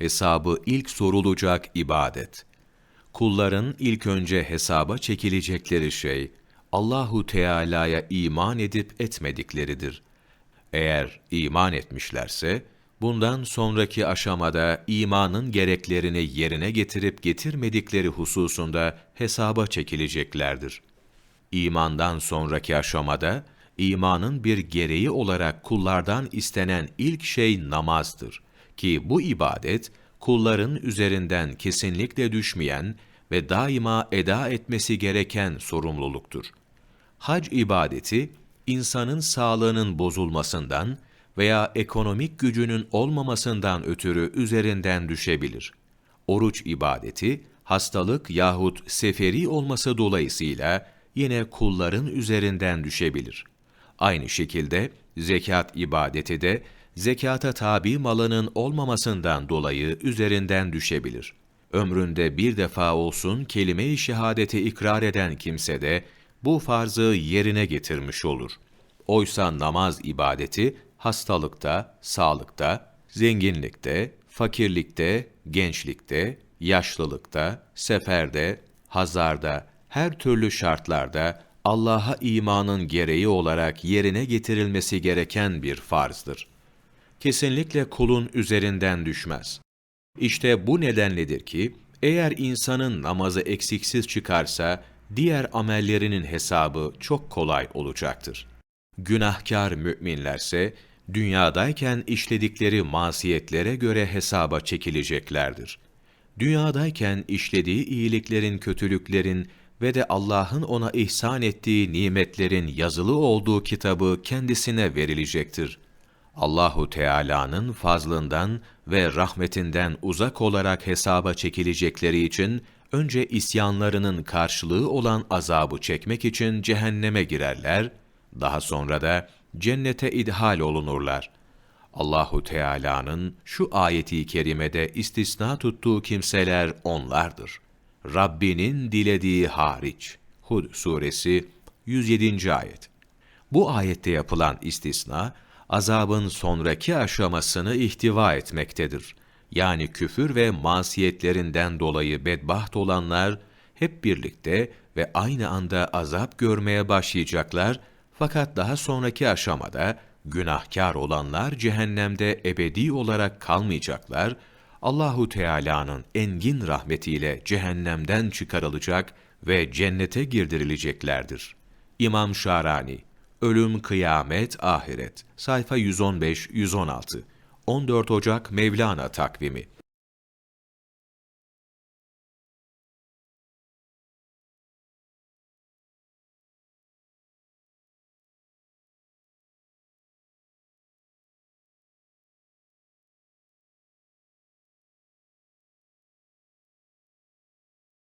hesabı ilk sorulacak ibadet. Kulların ilk önce hesaba çekilecekleri şey, Allahu Teala'ya iman edip etmedikleridir. Eğer iman etmişlerse, bundan sonraki aşamada imanın gereklerini yerine getirip getirmedikleri hususunda hesaba çekileceklerdir. İmandan sonraki aşamada, imanın bir gereği olarak kullardan istenen ilk şey namazdır. Ki bu ibadet, kulların üzerinden kesinlikle düşmeyen ve daima eda etmesi gereken sorumluluktur. Hac ibadeti, insanın sağlığının bozulmasından veya ekonomik gücünün olmamasından ötürü üzerinden düşebilir. Oruç ibadeti, hastalık yahut seferi olması dolayısıyla yine kulların üzerinden düşebilir. Aynı şekilde zekat ibadeti de zekata tabi malının olmamasından dolayı üzerinden düşebilir. Ömründe bir defa olsun kelime-i şehadeti ikrar eden kimse de bu farzı yerine getirmiş olur. Oysa namaz ibadeti hastalıkta, sağlıkta, zenginlikte, fakirlikte, gençlikte, yaşlılıkta, seferde, hazarda, her türlü şartlarda Allah'a imanın gereği olarak yerine getirilmesi gereken bir farzdır. Kesinlikle kulun üzerinden düşmez. İşte bu nedenledir ki, eğer insanın namazı eksiksiz çıkarsa, diğer amellerinin hesabı çok kolay olacaktır. Günahkar müminlerse, dünyadayken işledikleri masiyetlere göre hesaba çekileceklerdir. Dünyadayken işlediği iyiliklerin, kötülüklerin ve de Allah'ın ona ihsan ettiği nimetlerin yazılı olduğu kitabı kendisine verilecektir. Allahu Teala'nın fazlından ve rahmetinden uzak olarak hesaba çekilecekleri için önce isyanlarının karşılığı olan azabı çekmek için cehenneme girerler, daha sonra da cennete idhal olunurlar. Allahu Teala'nın şu ayeti kerimede istisna tuttuğu kimseler onlardır. Rabbinin dilediği hariç. Hud suresi 107. ayet. Bu ayette yapılan istisna, azabın sonraki aşamasını ihtiva etmektedir. Yani küfür ve masiyetlerinden dolayı bedbaht olanlar, hep birlikte ve aynı anda azap görmeye başlayacaklar, fakat daha sonraki aşamada, günahkar olanlar cehennemde ebedi olarak kalmayacaklar, Allahu Teala'nın engin rahmetiyle cehennemden çıkarılacak ve cennete girdirileceklerdir. İmam Şarani Ölüm, Kıyamet, Ahiret. Sayfa 115-116 14 Ocak Mevlana takvimi